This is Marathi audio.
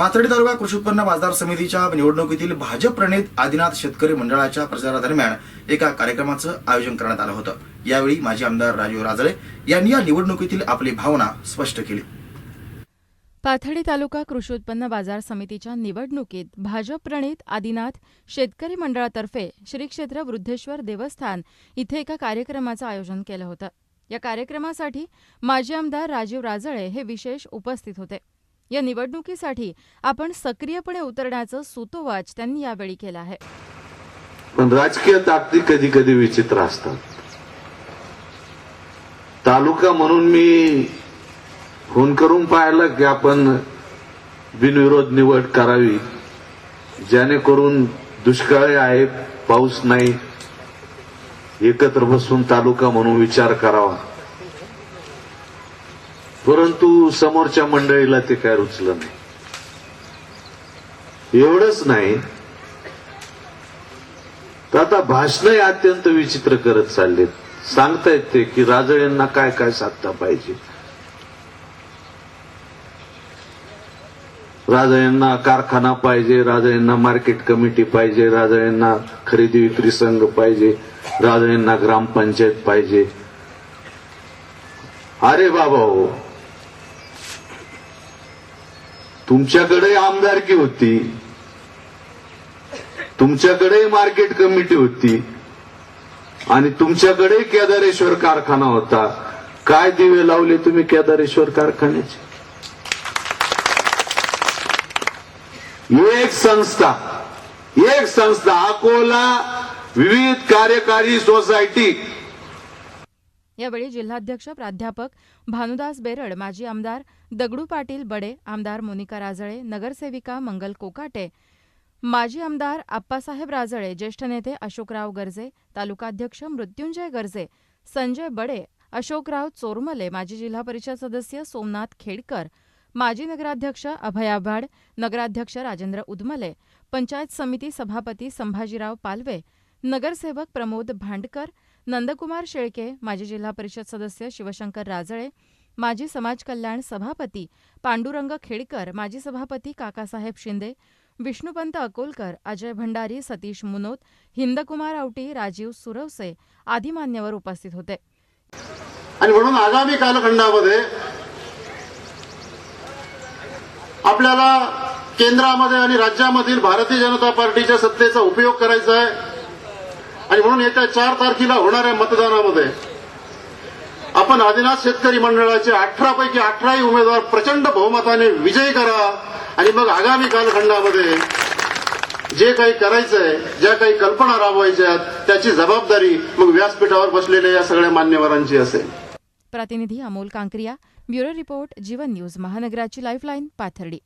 पाथर्डी तालुका कृषी उत्पन्न बाजार समितीच्या निवडणुकीतील भाजप प्रणित आदिनाथ शेतकरी मंडळाच्या प्रचारादरम्यान एका कार्यक्रमाचं आयोजन करण्यात आलं होतं. यावेळी माजी आमदार राजीव राजळे यांनी या निवडणुकीतील आपली भावना स्पष्ट केली. पाथर्डी तालुका कृषी उत्पन्न बाजार समितीच्या निवडणुकीत भाजप प्रणित आदिनाथ शेतकरी मंडळातर्फे श्री क्षेत्र वृद्धेश्वर देवस्थान इथे एका कार्यक्रमाचं आयोजन केलं होतं. या कार्यक्रमासाठी माजी आमदार राजीव राजळे हे विशेष उपस्थित होते. या निवडणुकीसाठी आपण सक्रियपणे उतरण्याचं सुतोवाच त्यांनी यावेळी केलं आहे. पण राजकीय ताकदी कधी कधी विचित्र असतात. तालुका म्हणून मी फोन करून पाहिलं की आपण बिनविरोध निवड करावी जेणेकरून दुष्काळ आहेत पाऊस नाही एकत्र बसून तालुका म्हणून विचार करावा. परंतु समोरच्या मंडळीला ते काय रुचलं नाही. एवढंच नाही. तर आता भाषणही अत्यंत विचित्र करत चाललेत सांगतायत ते की राजळ्यांना काय काय साधता पाहिजे. राजळ्यांना कारखाना पाहिजे राजळ्यांना मार्केट कमिटी पाहिजे राजळ्यांना खरेदी विक्री संघ पाहिजे राजळ्यांना ग्रामपंचायत पाहिजे. अरे बाबा हो. तुमच्याकडे आमदारकी होती. तुमच्याकडे मार्केट कमिटी होती. आणि तुमच्याकडे केदारेश्वर कारखाना होता. काय दिवे लावले तुम्ही केदारेश्वर कारखान्याचे? एक संस्था एक संस्था अकोला विविध कार्यकारी सोसायटी यावेळी जिल्हाध्यक्ष प्राध्यापक भानुदास बेरड माजी आमदार दगडू पाटील बडे आमदार मोनिका राजळे नगरसेविका मंगल कोकाटे माजी आमदार आप्पासाहेब राजळे ज्येष्ठ नेते अशोकराव गर्जे तालुकाध्यक्ष मृत्युंजय गर्जे संजय बडे अशोकराव चोरमले माजी जिल्हा परिषद सदस्य सोमनाथ खेडकर माजी नगराध्यक्ष अभयाभाड नगराध्यक्ष राजेंद्र उदमले पंचायत समिती सभापती संभाजीराव पालवे नगरसेवक प्रमोद भांडकर नंदकुमार शेळके माजी जिल्हा परिषद सदस्य शिवशंकर राजळे माजी समाज कल्याण सभापती पांडुरंग खेडकर माजी सभापती काकासाहेब शिंदे विष्णुपंत अकोलकर अजय भंडारी सतीश मुनोत हिंदकुमार आवटी राजीव सुरवसे आदी मान्यवर उपस्थित होते. आणि म्हणून आगामी कालखंडामध्ये आपल्याला केंद्रामध्ये आणि राज्यामधील भारतीय जनता पार्टीच्या सत्तेचा उपयोग करायचा आहे. आणि म्हणून येत्या चार तारखेला होणाऱ्या मतदानामध्ये आपण आदिनाथ शेतकरी मंडळाचे अठरापैकी अठराही उमेदवार प्रचंड बहुमताने विजयी करा आणि मग आगामी कालखंडामध्ये जे काही करायचंय ज्या काही कल्पना राबवायच्या त्याची जबाबदारी मग व्यासपीठावर बसलेल्या या सगळ्या मान्यवरांची असेल. प्रतिनिधी Amol Kankriya bureau report Jeevan news महानगराची lifeline Pathardi.